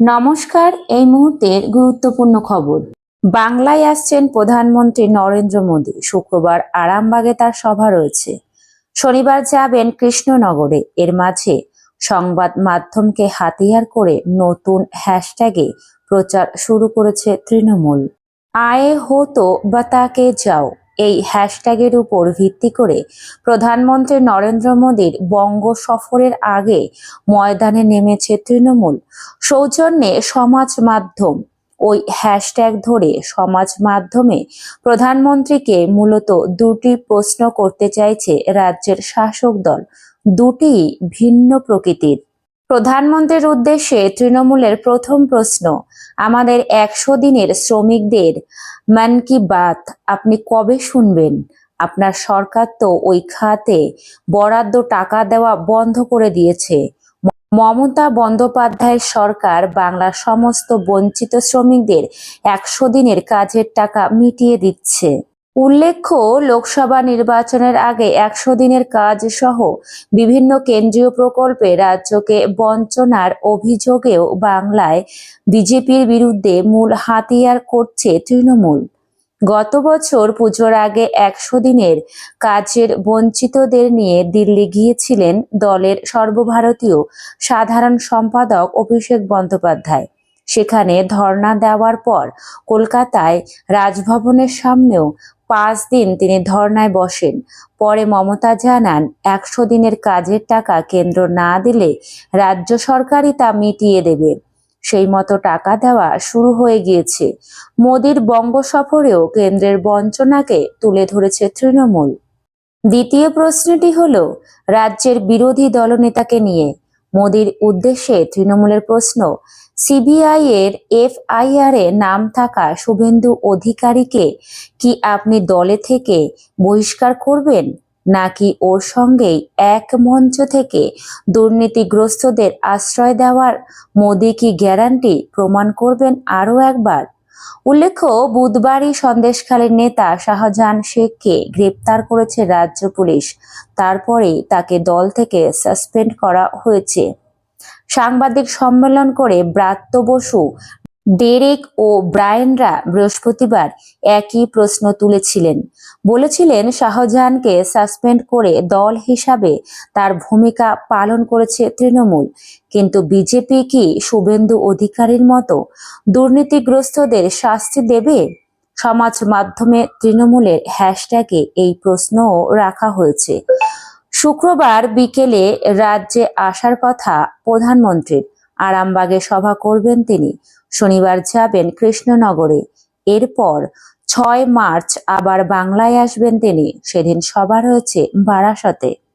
নমস্কার, এই মুহূর্তের গুরুত্বপূর্ণ খবর। বাংলায় আসছেন প্রধানমন্ত্রী নরেন্দ্র মোদী। শুক্রবার আরামবাগে তার সভা রয়েছে। শনিবার যাবেন কৃষ্ণনগরে। এর মাঝে সংবাদ মাধ্যমকে হাতিয়ার করে নতুন হ্যাশট্যাগে প্রচার শুরু করেছে তৃণমূল। আয়ে হো তো বাতাকে যাও। এই হ্যাশট্যাগের উপর ভিত্তি করে প্রধানমন্ত্রী নরেন্দ্র মোদীর বঙ্গ সফরের আগে ময়দানে নেমেছে তৃণমূল। সৌজন্যে সমাজ মাধ্যম। ওই হ্যাশট্যাগ ধরে সমাজ মাধ্যমে প্রধানমন্ত্রীকে মূলত দুটি প্রশ্ন করতে চাইছে রাজ্যের শাসক দল। দুটি ভিন্ন প্রকৃতির। প্রধানমন্ত্রীর উদ্দেশ্যে তৃণমূলের প্রথম প্রশ্ন, আমাদের একশো দিনের শ্রমিকদের মান কি বাত, আপনি কবে শুনবেন? আপনার সরকার তো ওই খাতে বরাদ্দ টাকা দেওয়া বন্ধ করে দিয়েছে। মমতা বন্দ্যোপাধ্যায়ের সরকার বাংলার সমস্ত বঞ্চিত শ্রমিকদের একশো দিনের কাজের টাকা মিটিয়ে দিচ্ছে। উল্লেখ্য, লোকসভা নির্বাচনের আগে একশো দিনের কাজ সহ বিভিন্ন কেন্দ্রীয় প্রকল্পে রাজ্যকে বঞ্চনার অভিযোগেও বাংলায় বিজেপির বিরুদ্ধে মূল হাতিয়ার করছে তৃণমূল। গত বছর পুজোর আগে একশো দিনের কাজের বঞ্চিতদের নিয়ে দিল্লি গিয়েছিলেন দলের সর্বভারতীয় সাধারণ সম্পাদক অভিষেক বন্দ্যোপাধ্যায়। সেখানে ধর্ণা দেওয়ার পর কলকাতায় রাজভবনের সামনেও পাঁচ দিন তিনি ধর্নায় বসেন। পরে মমতা জানান, একশো দিনের কাজের টাকা কেন্দ্র না দিলে রাজ্য সরকারই তা মিটিয়ে দেবে। সেই মতো টাকা দেওয়া শুরু হয়ে গিয়েছে। মোদির বঙ্গ সফরেও কেন্দ্রের বঞ্চনাকে তুলে ধরেছে তৃণমূল। দ্বিতীয় প্রশ্নটি হল, রাজ্যের বিরোধী দলনেতাকে নিয়ে মোদির উদ্দেশ্যে তৃণমূলের প্রশ্ন, সিবিআই এর এফআইআর এ নাম থাকা শুভেন্দু অধিকারীকে কি আপনি দলে থেকে বহিষ্কার করবেন? নাকি ওর সঙ্গেই এক মঞ্চ থেকে দুর্নীতিগ্রস্তদের আশ্রয় দেওয়ার মোদি কি গ্যারান্টি প্রমাণ করবেন আরও একবার? উল্লেখ্য, বুধবারই সন্দেশখালের নেতা শাহজাহান শেখকে গ্রেপ্তার করেছে রাজ্য পুলিশ। তারপরে তাকে দল থেকে সাসপেন্ড করা হয়েছে। সাংবাদিক সম্মেলন করে ব্রাত্য বসু ডেরেক ও ব্রায়েনরা বৃহস্পতিবার একই প্রশ্ন তুলেছিলেন। বলেছিলেন, শাহজাহানকে সাসপেন্ড করে দল হিসাবে তার ভূমিকা পালন করেছে তৃণমূল। কিন্তু বিজেপি কি শুভেন্দু অধিকারীর মতো দুর্নীতিগ্রস্তদের শাস্তি দেবে? সমাজ মাধ্যমে তৃণমূলের হ্যাশট্যাগে এই প্রশ্নও রাখা হয়েছে। শুক্রবার বিকেলে রাজ্যে আসার কথা প্রধানমন্ত্রীর। আরামবাগে সভা করবেন তিনি। শনিবার যাবেন কৃষ্ণনগরে। এরপর ছয় মার্চ আবার বাংলায় আসবেন তিনি। সেদিন সভা রয়েছে বারাসতে।